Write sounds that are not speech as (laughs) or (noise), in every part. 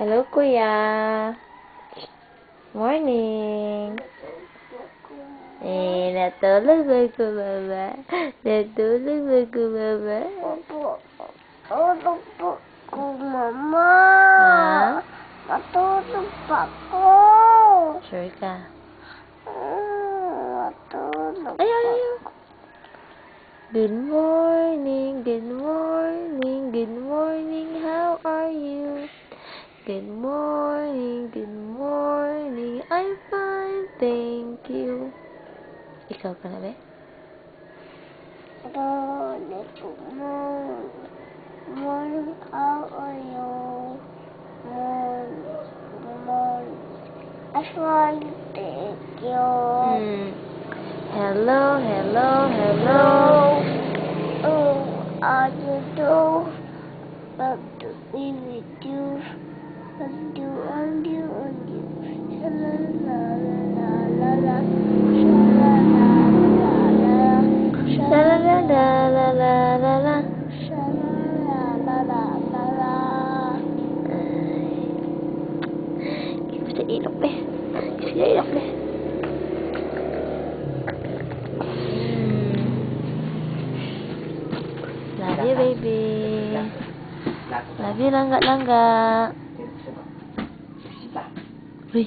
Hello, kuya. Morning. Eh, natulog ba ko, mama? Natulog ba ko, mama? Opo. Tulog po ko, mama. Ha? Matulog pa ko. Sure ka? Mm, Matulog Ay, ay. Good morning, good morning, good morning? Good morning, good morning, I'm fine, thank you. Ikaw ka na ba? Tulog po, mom. Morning, how are you? Morning, morning. I want to thank you. Hmm. Hello, hello, hello. You, baby. Love you, langga-langga. Uy.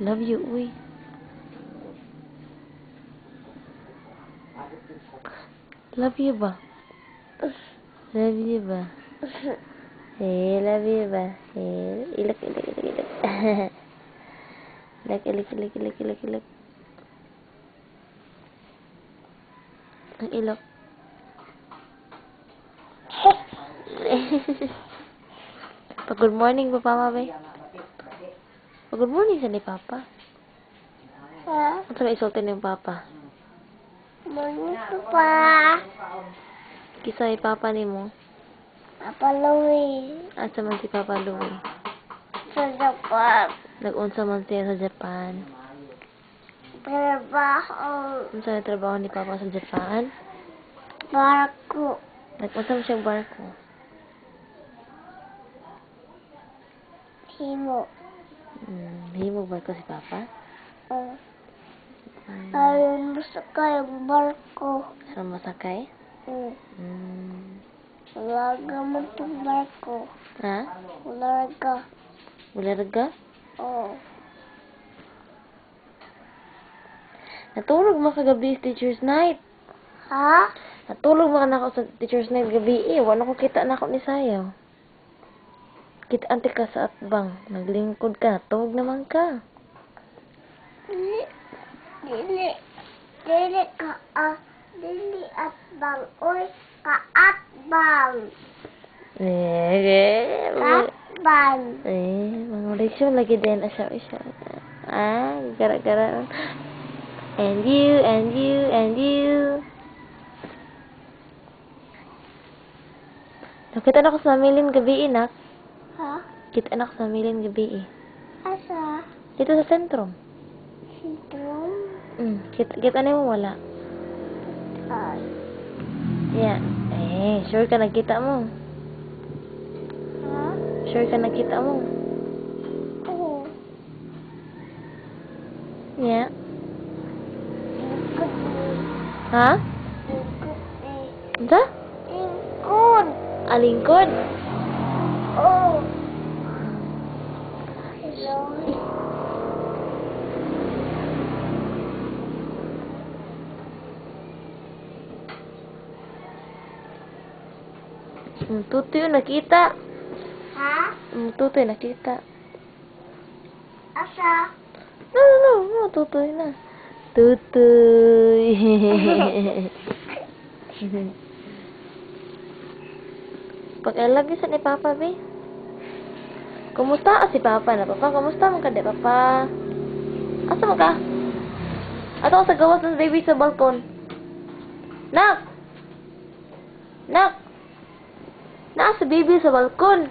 Love you, uy. Love you ba? Love you ba? Eh, love you ba? Eh, ilok, ilok, ilok, ilok. ilok, ilok, ilok, ilok, ilok, ilok. Ang ilok. (laughs) Pa good morning pa papa ba? Pa good morning sa ni papa. Ha? Ano sa isulti ni papa? Morning po pa. Kisa ni papa ni mo. Papa Louie. Asa man si Papa Louie. Sa Japan. Nag-unsa man siya sa Japan. Trabaho. Unsa na trabaho ni Papa sa Japan? Barko. Nag-unsa man siya barko. Himo. Hmm, himo barko si Papa? Oh. Ay, Ayun mo sa kayong barko. sa masakay? Mm. Hmm. Walaga mo itong barko. Ha? Walaga. Bularga? Oh. Natulog mo kagabi sa teacher's night. Ha? Natulog mo ka na ako sa teacher's night gabi eh. Wala ko kita na ako ni Sayaw. Kita ante ka sa atbang. Naglingkod ka. Natulog naman ka. Dili. Dili. Dili ka ah. Dili at bang. Uy, ka at bang. Eh, At bang. eh, mga leksyon lagi din asya asya. Ah, gara-gara. And you, and you, and you. Nakita na ko sa Milin gabi, inak. Na ko sa Milin gabi, eh. Asa? Dito sa sentro. Sintrom? Mm, kita, kita na mo wala. Ay. Yeah. Eh, sure ka nakita mo. Ha? Sure ka nakita mo. Oo. Yeah. Eh. Ha? Ingkod eh. Unsa? Ingkod. Alingkod? Oh. Hello. Mm, tutoy yun, nakita. Ha? Mm, tutoy, nakita. Asa? No, no, no, no, tutoy na. Tutoy. (laughs) Pag-alagi sa ni Papa, be. Kumusta ka si Papa na, Papa? Kumusta mo ka, di, Papa? Asa mo ka? Ato sa gawas ng baby sa balkon. Nak! Nak! Naa sa baby sa balkon.